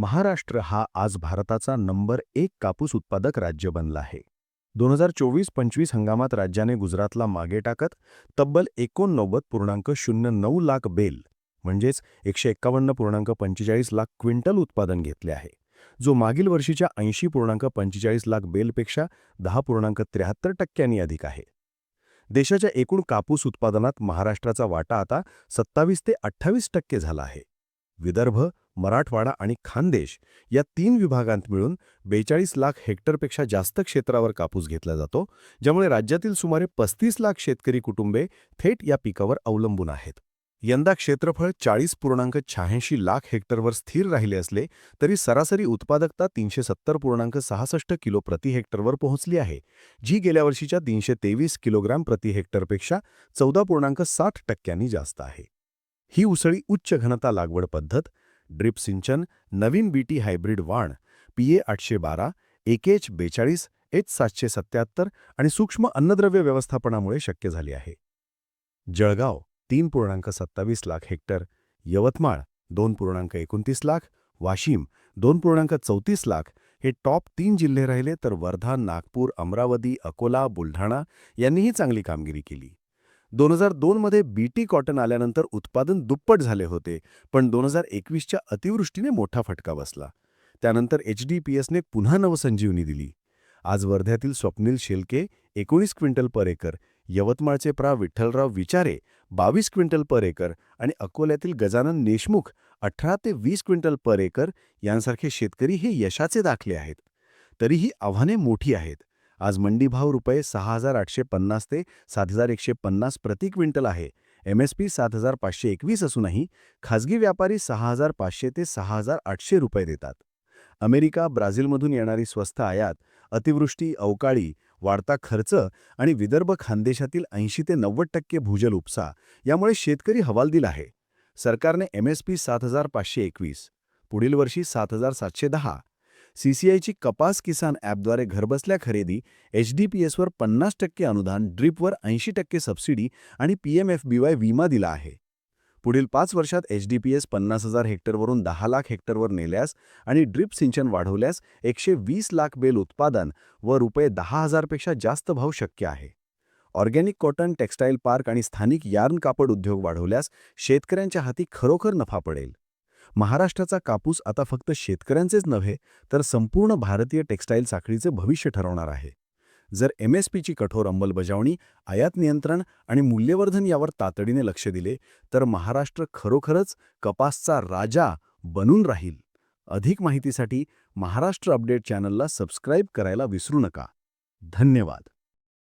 महाराष्ट्र हा आज भारताचा नंबर एक कापूस उत्पादक राज्य बनला आहे. दोन हजार चोवीस पंचवीस हंगामात राज्याने गुजरातला मागे टाकत तब्बल एकोणनव्वद पूर्णांक शून्य नऊ लाख बेल म्हणजेच एकशे एक्कावन्न पूर्णांक पंचेचाळीस लाख क्विंटल उत्पादन घेतले आहे जो मागील वर्षीच्या ऐंशी पूर्णांक पंचेचाळीस लाख बेलपेक्षा दहा पूर्णांक त्र्याहत्तर टक्क्यांनी अधिक आहे. देशाच्या एकूण कापूस उत्पादनात महाराष्ट्राचा वाटा आता सत्तावीस ते अठ्ठावीस टक्के झाला आहे. विदर्भ मराठवाडा आणि खानदेश या तीन विभागांत मिळून बेचाळीस लाख हेक्टरपेक्षा जास्त क्षेत्रावर कापूस घेतला जातो ज्यामुळे राज्यातील सुमारे पस्तीस लाख शेतकरी कुटुंबे थेट या पिकावर अवलंबून आहेत. यंदा क्षेत्रफळ चाळीस पूर्णांक शहाऐंशी लाख हेक्टरवर स्थिर राहिले असले तरी सरासरी उत्पादकता तीनशे सत्तर पूर्णांक सहासष्ट किलो प्रति हेक्टरवर पोहोचली आहे जी गेल्या वर्षीच्या तीनशे तेवीस किलोग्राम प्रति हेक्टरपेक्षा चौदा पूर्णांक साठ टक्क्यांनी जास्त आहे. ही उसळी उच्च घनता लागवड पद्धत ड्रिप सिंचन नवीन बीटी हायब्रिड वाण पीए आठशे बारा एकेच बेचाळीस एच सातशे सत्याहत्तर आणि सूक्ष्म अन्नद्रव्य व्यवस्थापनामुळे शक्य झाले आहे. जळगाव तीन पूर्णांक सत्तावीस लाख हेक्टर यवतमाळ दोन पूर्णांक एकोणतीस लाख वाशिम दोन पूर्णांक चौतीस लाख हे टॉप तीन जिल्हे राहिले तर वर्धा नागपूर अमरावती अकोला बुलढाणा यांनीही चांगली कामगिरी केली. दोन हजार दोनमध्ये बीटी कॉटन आल्यानंतर उत्पादन दुप्पट झाले होते पण दोन हजार एकवीसच्या अतिवृष्टीने मोठा फटका बसला. त्यानंतर एच डी पी एसने पुन्हा नवसंजीवनी दिली. आज वर्ध्यातील स्वप्नील शेलके एकोणीस क्विंटल पर एकर यवतमाळचे प्रा. विठ्ठलराव विचारे बावीस क्विंटल पर एकर आणि अकोल्यातील गजानन देशमुख अठरा ते वीस क्विंटल पर एकर यांसारखे शेतकरी हे यशाचे दाखले आहेत. तरीही आव्हाने मोठी आहेत. आज मंडी भाव रुपये सहा हजार आठशे पन्नास ते सात हजार एकशे पन्नास प्रति क्विंटल आहे. एम एस पी सात हजार पाचशे एकवीस असूनही खाजगी व्यापारी सहा हजार पाचशे ते सहा हजार आठशे रुपये देतात. अमेरिका ब्राझीलमधून येणारी स्वस्त आयात अतिवृष्टी अवकाळी वाढता खर्च आणि विदर्भ खानदेशातील ऐंशी ते नव्वद टक्के भूजल उपसा यामुळे शेतकरी हवालदिल आहे. सरकारने एम एस पी सात हजार पाचशे एकवीस पुढील वर्षी सात हजार सातशे दहा सीसीआयची कपास किसान ॲपद्वारे घरबसल्या खरेदी एच डी पी एसवर पन्नास टक्के अनुदान ड्रीपवर ऐंशी टक्के सबसिडी आणि P M F B Y विमा दिला आहे. पुढील पाच वर्षात एच डी पी एस पन्नास हजार हेक्टरवरून दहा लाख हेक्टरवर नेल्यास आणि ड्रीप सिंचन वाढवल्यास एकशे वीस लाख बेल उत्पादन व रुपये दहा हजारपेक्षा जास्त भाव शक्य आहे. ऑर्गॅनिक कॉटन टेक्स्टाईल पार्क आणि स्थानिक यार्न कापड उद्योग वाढवल्यास शेतकऱ्यांच्या हाती खरोखर नफा पडेल. महाराष्ट्राचा कापूस आता फक्त शेतकऱ्यांचेच नव्हे तर संपूर्ण भारतीय टेक्स्टाईल साखळीचे भविष्य ठरवणार आहे. जर एम एस पीची कठोर अंमलबजावणी आयात नियंत्रण आणि मूल्यवर्धन यावर तातडीने लक्ष दिले तर महाराष्ट्र खरोखरच कपासचा राजा बनून राहील. अधिक माहितीसाठी महाराष्ट्र अपडेट चॅनलला सबस्क्राईब करायला विसरू नका. धन्यवाद.